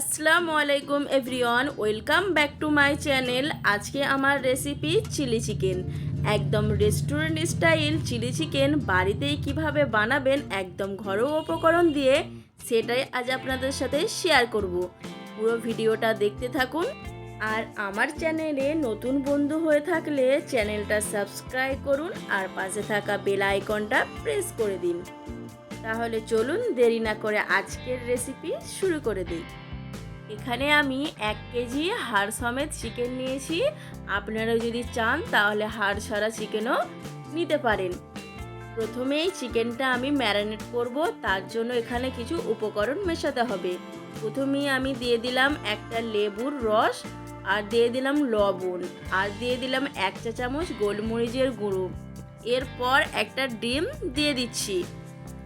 আসসালামু আলাইকুম everyone welcome back to my channel আজকে আমার রেসিপি চিলি চিকেন একদম রেস্টুরেন্ট স্টাইল চিলি চিকেন বাড়িতেই কীভাবে বানাবেন, একদম ঘরোয়া উপকরণ দিয়ে, সেটাই আজ আপনাদের সাথে শেয়ার করব। পুরো ভিডিওটা দেখতে থাকুন। আর আমার চ্যানেলে নতুন বন্ধু হয়ে থাকলে চ্যানেলটা সাবস্ক্রাইব করুন আর পাশে থাকা বেল আইকনটা প্রেস করে দিন। তাহলে চলুন দেরি না করে আজকের রেসিপি শুরু করে দিই। এখানে আমি এক কেজি হাড় সমেত চিকেন নিয়েছি। আপনারা যদি চান, তাহলে হাড় ছাড়া চিকেনও নিতে পারেন। প্রথমেই চিকেনটা আমি ম্যারিনেট করব, তার জন্য এখানে কিছু উপকরণ মেশাতে হবে। প্রথমেই আমি দিয়ে দিলাম একটা লেবুর রস আর দিয়ে দিলাম লবণ আর দিয়ে দিলাম এক চা চামচ গোলমরিচের গুঁড়ো। এরপর একটা ডিম দিয়ে দিচ্ছি।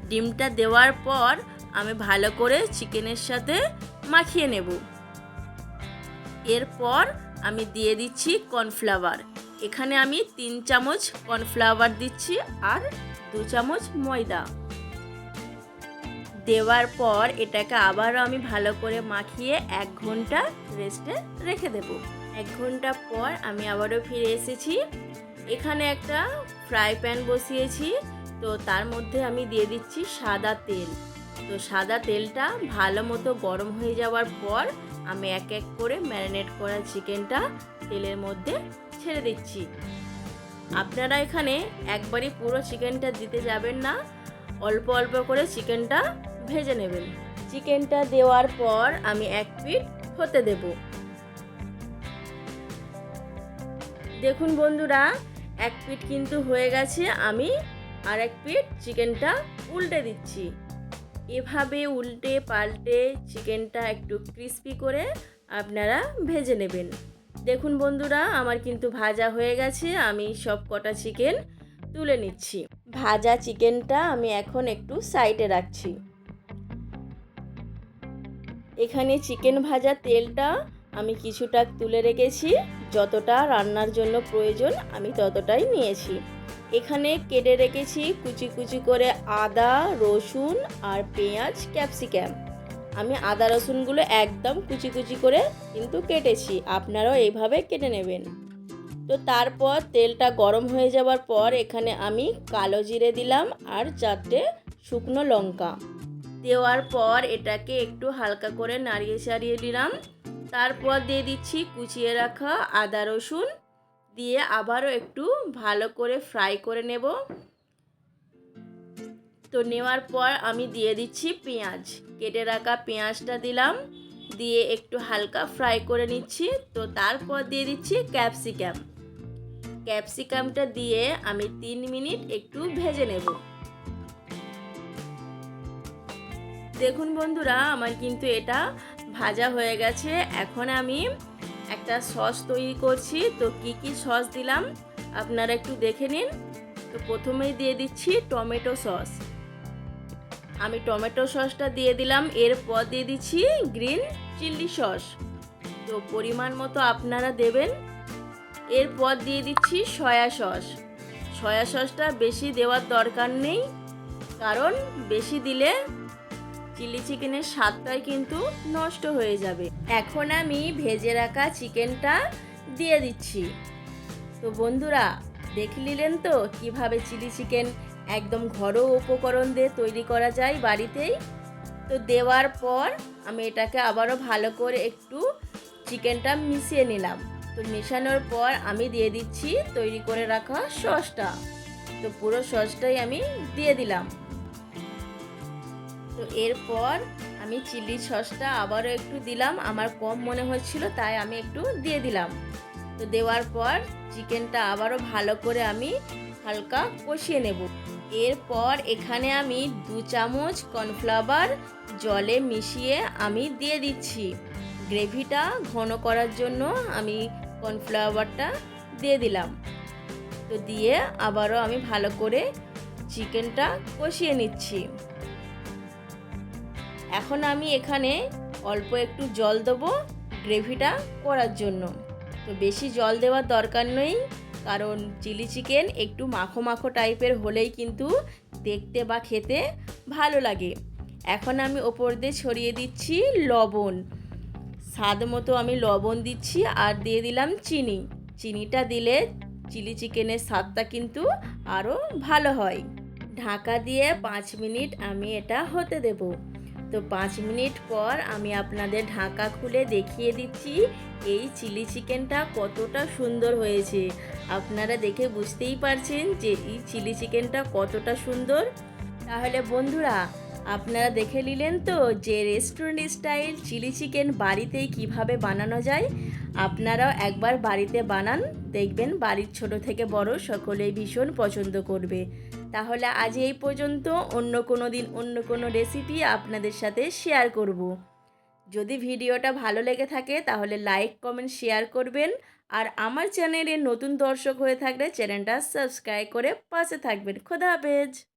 ডিমটা দেওয়ার পর আমি ভালো করে চিকেনের সাথে মাখিয়ে নেব। এরপর আমি দিয়ে দিচ্ছি কর্নফ্লাওয়ার। এখানে আমি তিন চামচ কর্নফ্লাওয়ার দিচ্ছি আর দু চামচ ময়দা। দেওয়ার পর এটাকে আবারও আমি ভালো করে মাখিয়ে এক ঘণ্টা রেস্টে রেখে দেব। এক ঘণ্টা পর আমি আবারও ফিরে এসেছি। এখানে একটা ফ্রাই প্যান বসিয়েছি। তো তার মধ্যে আমি দিয়ে দিচ্ছি সাদা তেল। তো সাদা তেলটা ভালো মতো গরম হয়ে যাওয়ার পর আমি এক এক করে ম্যারিনেট করা চিকেনটা তেলের মধ্যে ছেড়ে দিচ্ছি। আপনারা এখানে একবারই পুরো চিকেনটা দিতে যাবেন না, অল্প অল্প করে চিকেনটা ভেজে নেবেন। চিকেনটা দেওয়ার পর আমি এক পিট হতে দেব। দেখুন বন্ধুরা, এক পিট কিন্তু হয়ে গেছে, আমি আর এক পিট চিকেনটা উল্টে দিচ্ছি। এভাবে উল্টে পাল্টে চিকেনটা একটু ক্রিস্পি করে আপনারা ভেজে নেবেন। দেখুন বন্ধুরা, আমার কিন্তু ভাজা হয়ে গেছে, আমি সব কটা চিকেন তুলে নিচ্ছি। ভাজা চিকেনটা আমি এখন একটু সাইডে রাখছি। এখানে চিকেন ভাজা তেলটা আমি কিছুটা তুলে রেখেছি, যতটা রান্নার জন্য প্রয়োজন আমি ততটাই নিয়েছি। এখানে কেটে রেখেছি কুচি কুচি করে আদা, রসুন আর পেঁয়াজ ক্যাপসিক্যাম আমি আদা, রসুনগুলো একদম কুচি কুচি করে কিন্তু কেটেছি, আপনারাও এইভাবে কেটে নেবেন। তো তারপর তেলটা গরম হয়ে যাওয়ার পর এখানে আমি কালো জিরে দিলাম আর চারটে শুকনো লঙ্কা। দেওয়ার পর এটাকে একটু হালকা করে নাড়িয়ে চাড়িয়ে দিলাম তারপর দিয়ে দিচ্ছি কুচিয়ে রাখা আদা রসুন। দিয়ে আবারও একটু ভালো করে ফ্রাই করে নেব। তো নেওয়ার পর আমি দিয়ে দিচ্ছি পেঁয়াজ। কেটে রাখা পেঁয়াজটা দিলাম। দিয়ে একটু হালকা ফ্রাই করে নিচ্ছি। তো তারপর দিয়ে দিচ্ছি ক্যাপসিকাম ক্যাপসিকামটা দিয়ে আমি তিন মিনিট একটু ভেজে নেব। দেখুন বন্ধুরা, আমার কিন্তু এটা ভাজা হয়ে গেছে। এখন আমি একটা সস তৈরি করছি। তো কি কি সস দিলাম? আপনারা একটু দেখে নিন। তো প্রথমেই দিয়ে দিচ্ছি টমেটো সস। আমি টমেটো সসটা দিয়ে দিলাম। এরপর দিয়ে দিচ্ছি গ্রিন চিলি সস। তো পরিমাণ মতো আপনারা দেবেন। এরপর দিয়ে দিচ্ছি সয়া সস। সয়া সসটা বেশি দেওয়ার দরকার নেই। কারণ বেশি দিলে চিলি চিকেনের স্বাদটাই কিন্তু নষ্ট হয়ে যাবে। এখন আমি ভেজে রাখা চিকেনটা দিয়ে দিচ্ছি। তো বন্ধুরা, দেখে নিলেন তো কীভাবে চিলি চিকেন একদম ঘরোয়া উপকরণ দিয়ে তৈরি করা যায় বাড়িতেই? তো দেওয়ার পর আমি এটাকে আবারও ভালো করে একটু চিকেনটা মিশিয়ে নিলাম। তো মেশানোর পর আমি দিয়ে দিচ্ছি তৈরি করে রাখা সসটা। তো পুরো সসটাই আমি দিয়ে দিলাম। তো এরপর আমি চিলি সসটা আবারও একটু দিলাম। আমার কম মনে হচ্ছিল, তাই আমি একটু দিয়ে দিলাম। তো দেওয়ার পর চিকেনটা আবারও ভালো করে আমি হালকা কষিয়ে নেব। এরপর এখানে আমি দু চামচ কর্নফ্লাওয়ার জলে মিশিয়ে আমি দিয়ে দিচ্ছি। গ্রেভিটা ঘন করার জন্য আমি কর্নফ্লাওয়ারটা দিয়ে দিলাম। তো দিয়ে আবারও আমি ভালো করে চিকেনটা কষিয়ে নিচ্ছি। এখন আমি এখানে অল্প একটু জল দেবো গ্রেভিটা করার জন্য। তো বেশি জল দেওয়ার দরকার নেই, কারণ চিলি চিকেন একটু মাখো মাখো টাইপের হলেই কিন্তু দেখতে বা খেতে ভালো লাগে। এখন আমি ওপর দিয়ে ছড়িয়ে দিচ্ছি লবণ। স্বাদ মতো আমি লবণ দিচ্ছি আর দিয়ে দিলাম চিনি। চিনিটা দিলে চিলি চিকেনের স্বাদটা কিন্তু আরও ভালো হয়। ঢাকা দিয়ে পাঁচ মিনিট আমি এটা হতে দেব। তো পাঁচ মিনিট পর আমি আপনাদের ঢাকা খুলে দেখিয়ে দিচ্ছি এই চিলি চিকেনটা কতটা সুন্দর হয়েছে। আপনারা দেখে বুঝতেই পারছেন যে এই চিলি চিকেনটা কতটা সুন্দর। তাহলে বন্ধুরা আপনারা দেখে নিলেন তো যে রেস্টুরেন্ট স্টাইল চিলি চিকেন বাড়িতেই কীভাবে বানানো যায়। আপনারাও একবার বাড়িতে বানান, দেখবেন বাড়ির ছোট থেকে বড় সকলেই ভীষণ পছন্দ করবে। তাহলে আজ এই পর্যন্ত, অন্য কোনো দিন অন্য কোনো রেসিপি আপনাদের সাথে শেয়ার করব। যদি ভিডিওটা ভালো লেগে থাকে, তাহলে লাইক কমেন্ট শেয়ার করবেন। আর আমার চ্যানেলে নতুন দর্শক হয়ে থাকলে চ্যানেলটা সাবস্ক্রাইব করে পাশে থাকবেন। খোদা হাফেজ।